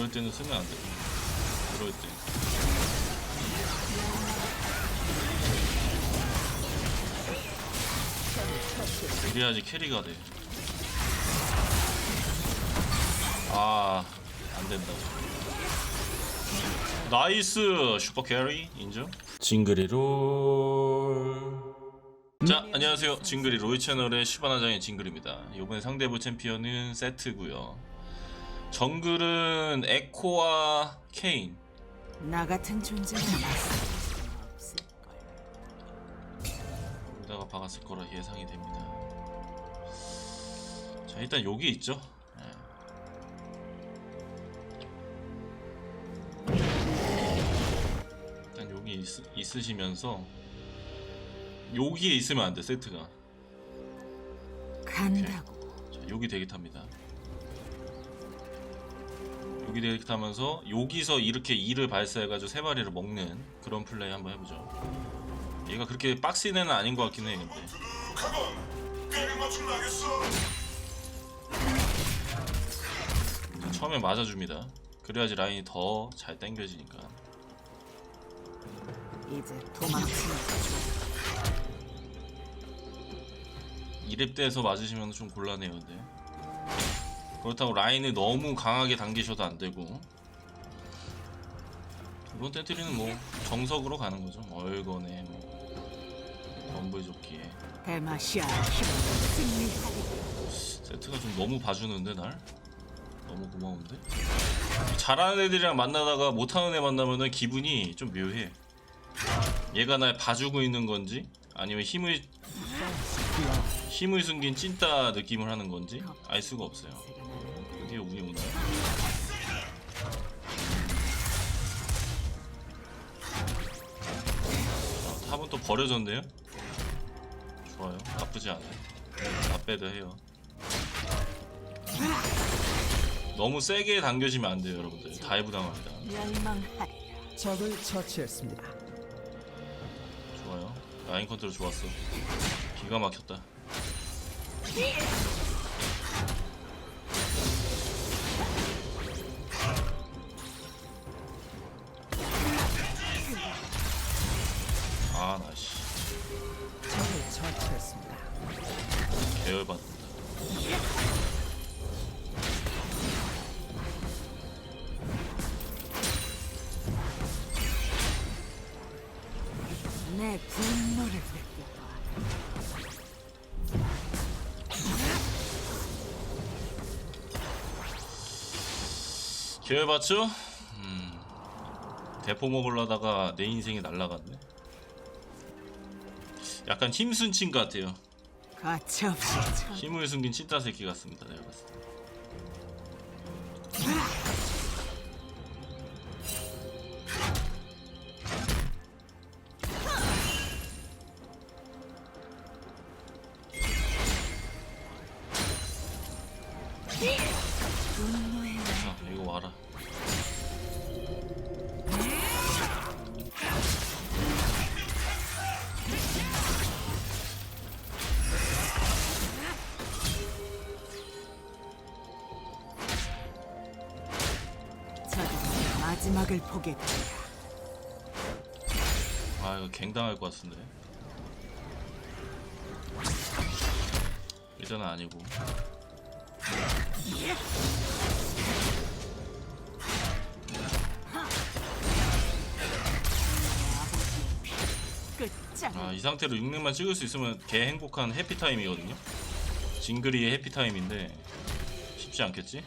그럴 때는 쓰면 안 되고 그럴 때 이래야지 캐리가 돼. 아, 안 된다. 나이스 슈퍼 캐리 인정. 징그리롤. 자, 안녕하세요. 징그리 로이 채널의 시바나장의 징글입니다. 이번에 상대부 챔피언은 세트고요. 정글은 에코와 케인. 나 같은 존재는 없을 걸. 여기다가 박았을 거라 예상이 됩니다. 자, 일단 여기 있죠. 예. 일단 여기 있, 있으시면서 여기에 있으면 안 돼 세트가. 간다고. 자, 여기 대기 탑니다. 여기 대기 타면서 여기서 이렇게 이를 발사해가지고 세 마리를 먹는 그런 플레이 한번 해보죠. 얘가 그렇게 빡신 애는 아닌 것 같긴 해 근데. 자, 처음에 맞아줍니다. 그래야지 라인이 더 잘 당겨지니까. 이제 도망치는 이랩 때에서 맞으시면 좀 곤란해요 근데. 그렇다고 라인을 너무 강하게 당기셔도 안 되고. 이번 텐트리는 뭐 정석으로 가는 거죠. 얼건에 뭐 덤블 조끼에. 대마시아. 세트가 좀 너무 봐주는데 날 너무 고마운데 잘하는 애들이랑 만나다가 못하는 애 만나면은 기분이 좀 묘해 얘가 날 봐주고 있는 건지 아니면 힘을 힘을 숨긴 찐따 느낌을 하는 건지 알 수가 없어요 버려졌네요 좋아요 나쁘지 않아요 나빼도 해요 너무 세게 당겨지면 안 돼요, 여러분들. 다이브 당합니다. 멸망하리라. 적을 처치했습니다. 좋아요. 라인 컨트롤 좋았어. 기가 막혔다. 계열받죠? 음. 대포 먹으려다가 내 인생이 날라갔네. 약간 힘순친 것 같아요. 가차없이 쳐. 힘을 숨긴 찐따 새끼 같습니다. 내가 봤을 때. 이거 와라. 저들은 마지막을 보게 된다. 아, 이거 갱당할 것 같은데. 일단은 아니고. 아, 이 상태로 6렙만 찍을 수 있으면 개 행복한 해피타임이거든요. 징그리의 해피타임인데 쉽지 않겠지?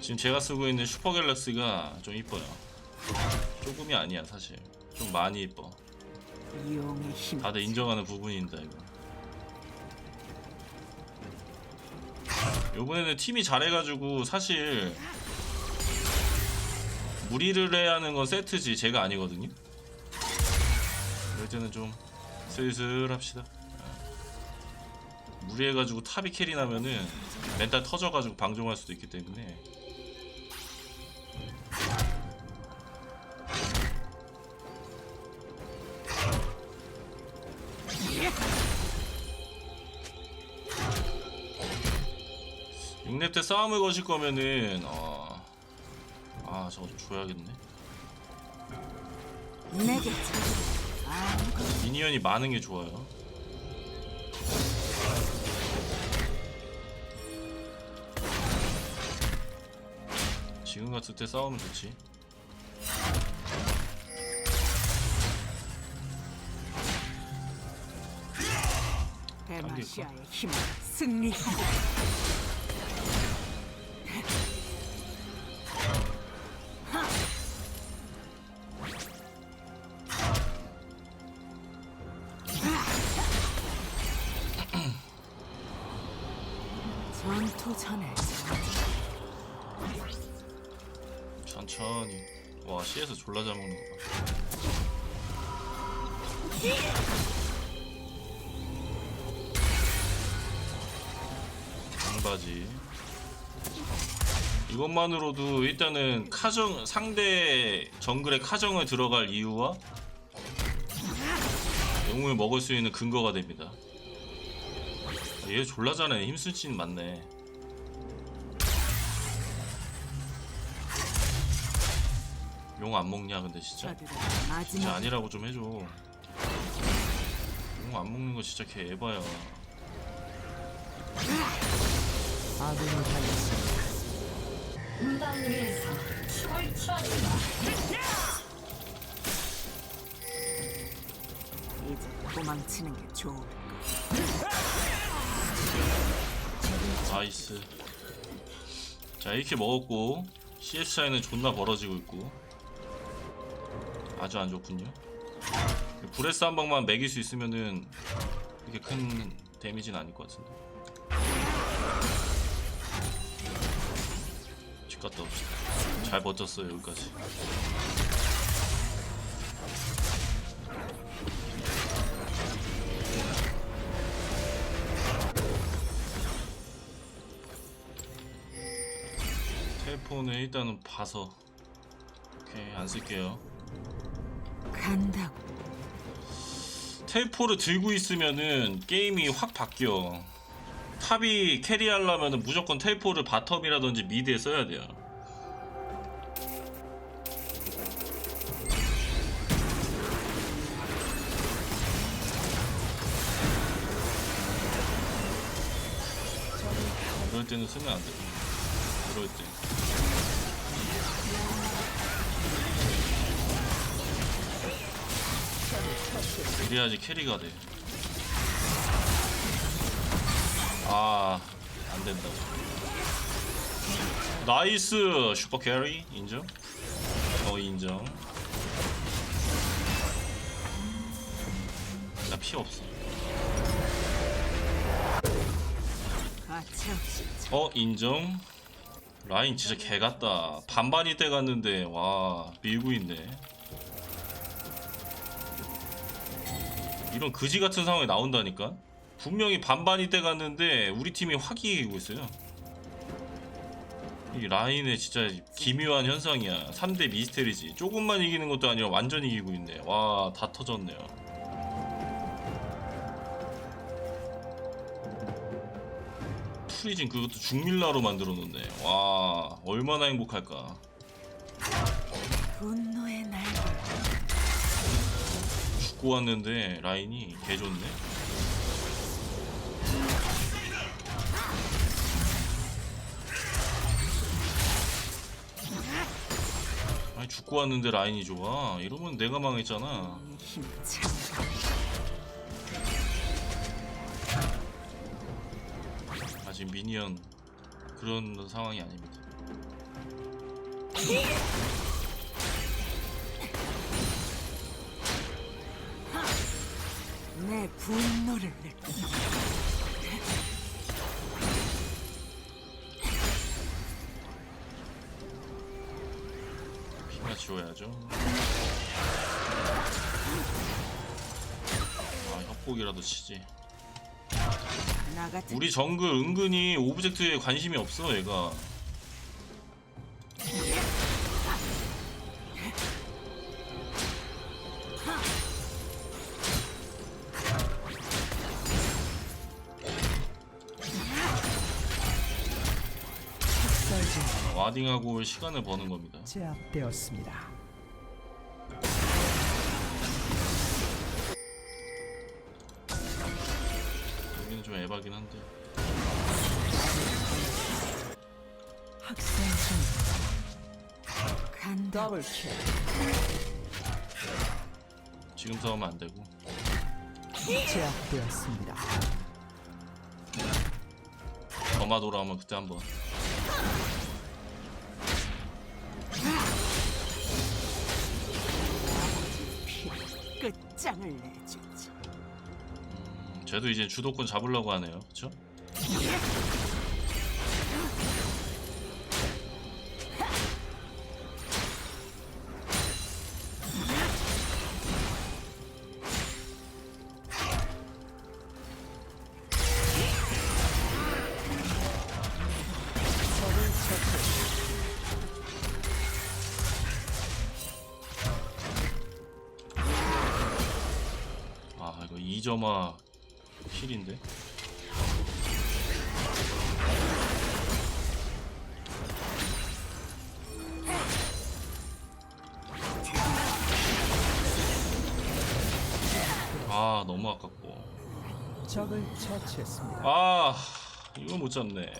지금 제가 쓰고 있는 슈퍼 갤럭시가 좀 이뻐요. 조금이 아니야 사실. 좀 많이 이뻐. 다들 인정하는 부분입니다 이거. 요번에는 팀이 잘해가지고 사실 무리를 해야 하는 건 세트지 제가 아니거든요. 이럴 때는 좀 슬슬 합시다. 아. 무리해가지고 탑이 캐리 나면은 멘탈 터져가지고 방종할 수도 있기 때문에 6렙 때 싸움을 거실 거면은 어... 아 저거 좀 줘야겠네. 내게 미니언이 많은 게 좋아요. 지금 같을 때 싸우면 좋지. 데마시아의 힘을 승리하고 장바지. 이것만으로도 일단은 카정 상대 정글의 카정을 들어갈 이유와 영웅을 먹을 수 있는 근거가 됩니다. 얘 졸라 잘해 힘순신 맞네. 용 안 먹냐 근데 진짜? 진짜 아니라고 좀 해줘 용안 먹는 거 진짜 개 에바야. 아군이 당했습니다. 이제 도망치는 게 좋을 까 나이스. 자 이렇게 먹었고 CS 차이는 존나 벌어지고 있고. 아주 안 좋군요 브레스 한 방만 매길 수 있으면은 그렇게 큰 데미지는 아닐 것 같은데. 집 갔다 옵시다. 잘 버텼어요 여기까지. 텔폰을 일단은 봐서 오케이 안 쓸게요. 간다고 텔포를 들고 있으면은 게임이 확 바뀌어 탑이 캐리하려면은 무조건 텔포를 바텀이라든지 미드에 써야 돼요 이럴 때는 쓰면 안 돼. 이럴 때. 이래야지 캐리가 돼. 아, 안 된다. 나이스 슈퍼 캐리 인정? 어 인정. 나 피 없어. 어 인정. 라인 진짜 개 같다. 반반이 때 갔는데 와 밀고 있네. 이런 그지 같은 상황이 나온다니까. 분명히 반반이 때 갔는데 우리 팀이 확 이기고 있어요. 이 라인의 진짜 기묘한 현상이야. 3대 미스테리지. 조금만 이기는 것도 아니라 완전 이기고 있네. 와 다 터졌네요. 프리진 그것도 중밀라로 만들어 놓네. 와 얼마나 행복할까. 분노의 날 개 죽고 왔는데 라인이 개 좋네. 아니 죽고 왔는데 라인이 좋아. 이러면 내가 망했잖아. 아직 미니언 그런 상황이 아닙니다. 내 분노를 느낀다 피나 지워야죠. 아 협곡이라도 치지. 나 같은 우리 정글 은근히 오브젝트에 관심이 없어 얘가 와딩하고 올 시간을 버는 겁니다. 제압되었습니다. 여기는 좀 에바긴 한데 학생 중 간다. 더블 킬. 지금 싸우면 안 되고 제압되었습니다. 점화 돌아오면 그때 한번 끝장을 내주지. 음, 쟤도 이제 주도권 잡으려고 하네요. 아 2점화 힐인데? 아 너무 아깝고. 아 이거 못 잡네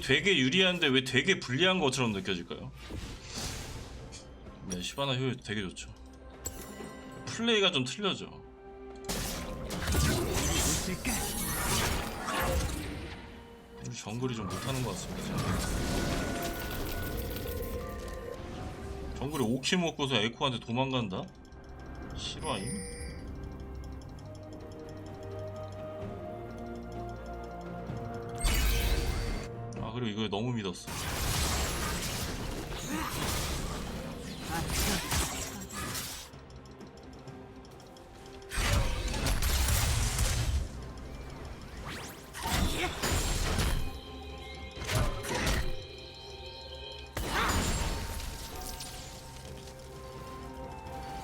되게 유리한데 왜 되게 불리한 것처럼 느껴질까요? 네 시바나 효율 되게 좋죠 플레이가 좀 틀려져 우리 정글이 좀 못하는 것 같습니다. 정글이 5킬 먹고서 에코한테 도망간다? 실화임? 그리고 이걸 너무 믿었어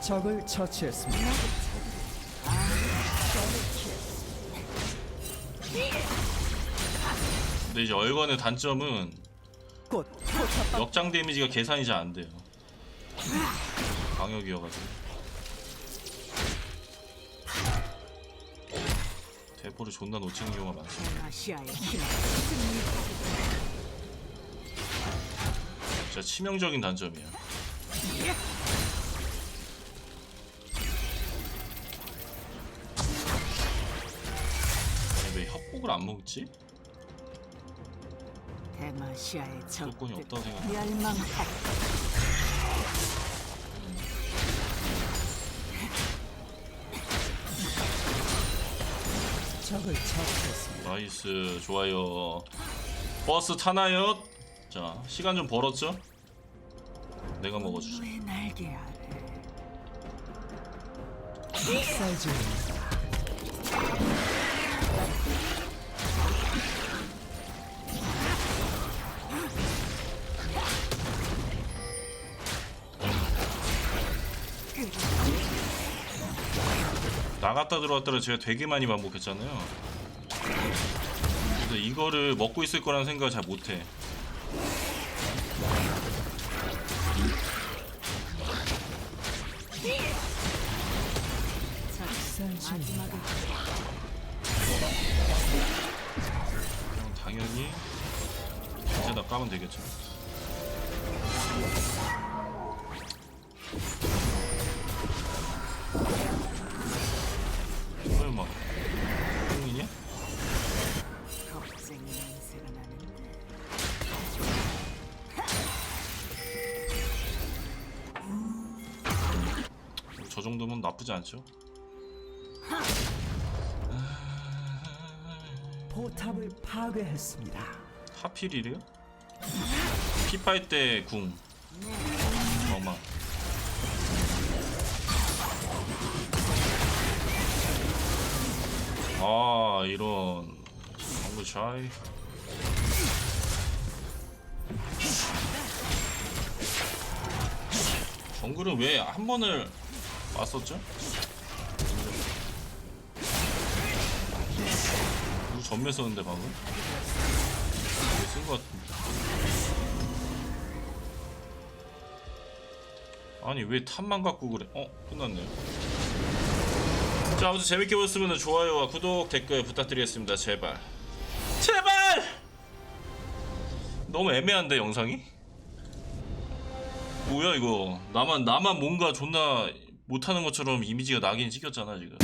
적을 처치했습니다. 근데 이제 얼건의 단점은 역장 데미지가 계산이 잘 안 돼요 방역이어가지고 대포를 존나 놓치는 경우가 많습니다. 진짜 치명적인 단점이야 아니, 왜 협곡을 안 먹지? 대마시아의 조건이 적들 없다고 생각해. 멸망할 적을 처치했습니다. 나이스 좋아요 버스 타나요? 자 시간 좀 벌었죠? 내가 먹어주지 왜 날개 아래 중입니다. 나갔다 들어왔다를 제가 되게 많이 반복했잖아요. 그래서 이거를 먹고 있을 거라는 생각을 잘 못해. 그냥 당연히 이제 다 까면 되겠죠 나쁘지 않죠? 포탑을 파괴했습니다. 하필이래요? 피파일 때궁 어마 아 이런 방구 샤이 정글은 왜 한 번을 봤었죠? 누구 전멸 썼는데 방금? 쓴것 같은데 아니 왜 탑만 갖고 그래 어? 끝났네요 자 아무튼 재밌게 보셨으면 좋아요와 구독 댓글 부탁드리겠습니다 제발 제발 너무 애매한데 영상이? 뭐야 이거 나만 나만 뭔가 존나 못하는 것처럼 이미지가 나긴 찍혔잖아 지금